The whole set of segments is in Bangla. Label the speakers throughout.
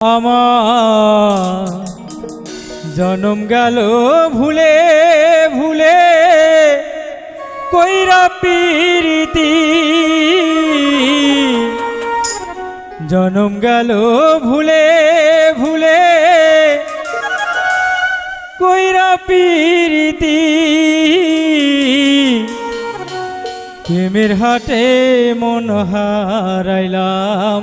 Speaker 1: আমার জনম গেল ভুলে ভুলে, কইরা পিরিতি। জনম গেল ভুলে ভুলে, কইরা পিরিতি। প্রেমের হাটে মন হারাইলাম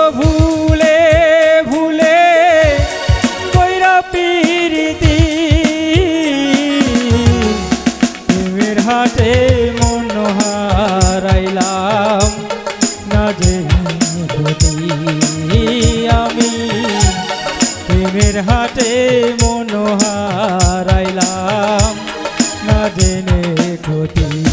Speaker 1: ক্ষতি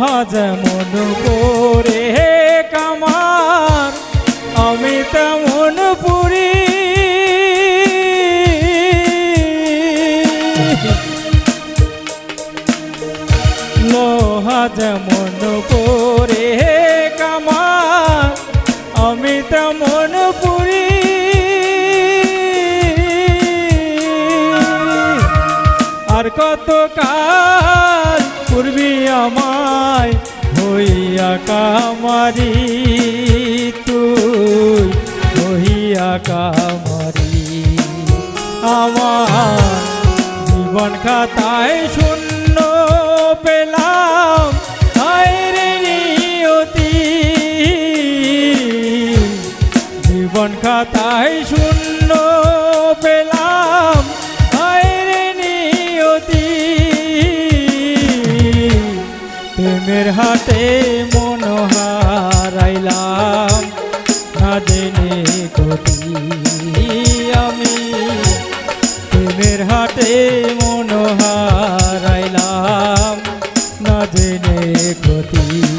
Speaker 1: যেমন করে কামার, আমি তেমন পুরি। লোহা যেমন করে কামার, আমি তেমন পুরি। আর কত কাল কামারি তুই হইয়া কামারি। আমার জীবন খাতায় শূন্য আমি প্রেমের হাটে মনোহারাইলাম না জেনে গতি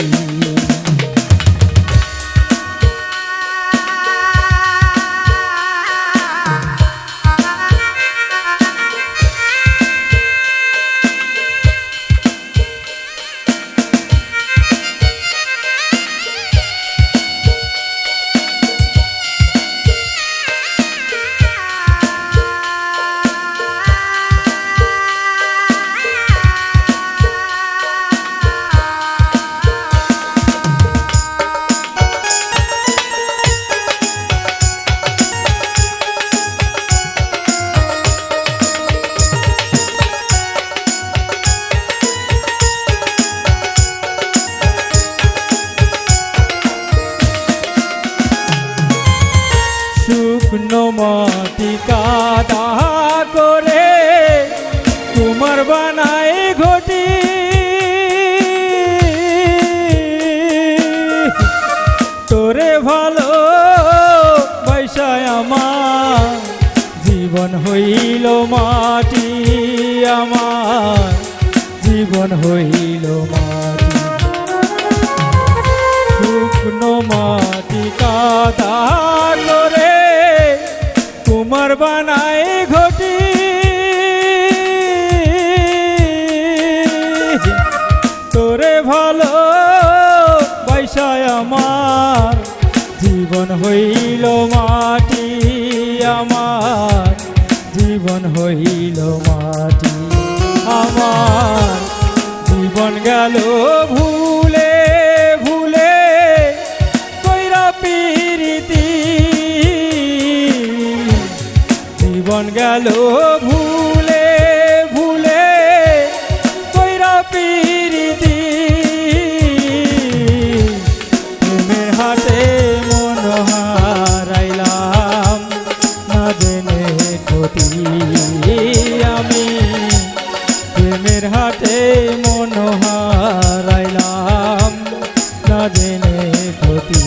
Speaker 1: শুকনো মাটি কাদা করে তোমার বানায় ঘটি। তোরে ভালো পয়সায় আমার জীবন হইল মাটি, আমার জীবন হইল মাটি। শুকনো মাটি কাদা কুমার বানায় ঘটি। তোরে ভালো পয়সায় আমার জীবন হইল মাটি, আমার জীবন হইল মাটি, আমার জীবন গেল ভুলে গেল ভুলে ভুলে কইরা পিরিতি প্রেমের হাতে মন হারাইলাম, না জেনে ক্ষতি আমি। প্রেমের হাতে মন হারাইলাম, না জেনে ক্ষতি